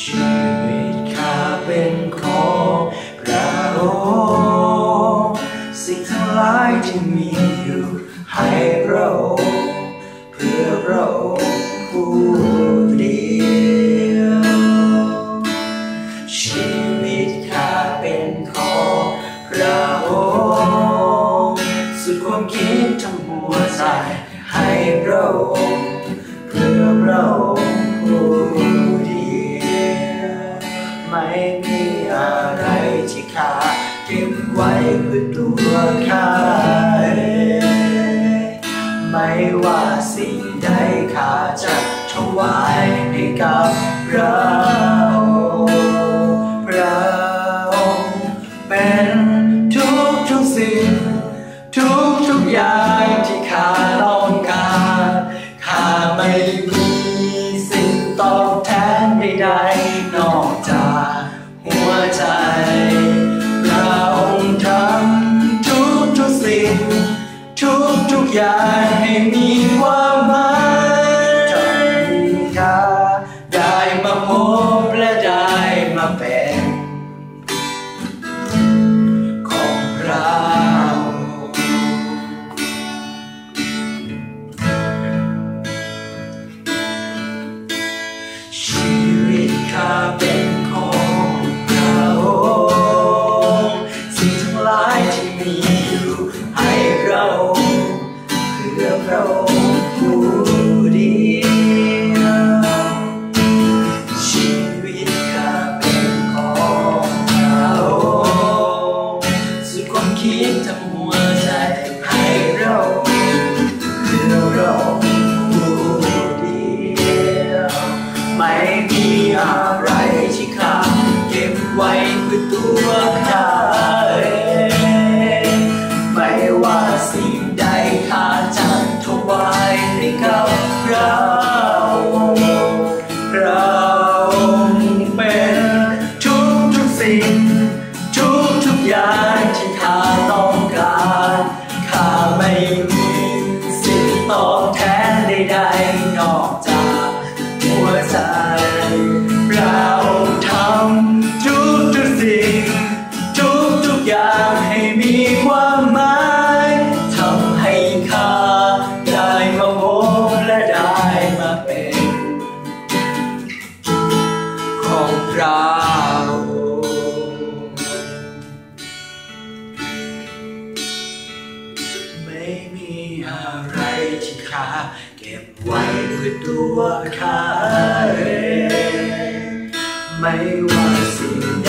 ชีวิตข้าเป็นของพระองค์สิ่งทั้งหลายที่มีอยู่ให้พระองค์เพื่อพระองค์ผู้เดียวชีวิตข้าเป็นของพระองค์สุดความคิดทั้งหัวใจให้พระองค์เพื่อพระองค์ผู้ ม่มีอะไรที่ข้าเก็บไว้เพื่อตัวข้าเองไม่ว่าสิ่งใดข้าจะถวายให้กับพระ มีอยู่ให้เราเพื่อพระองค์ผู้เดียวชีวิตข้าเป็นของพระองค์สุดความคิดทั้งหัวใจให้เราเพื่อเราผู้เดียวไม่มีอะไรที่ข้าเก็บไว้เพื่อตัว อ ที่ขาเก็บไว้คือตัวขาเองไม่ว่าสิ่ง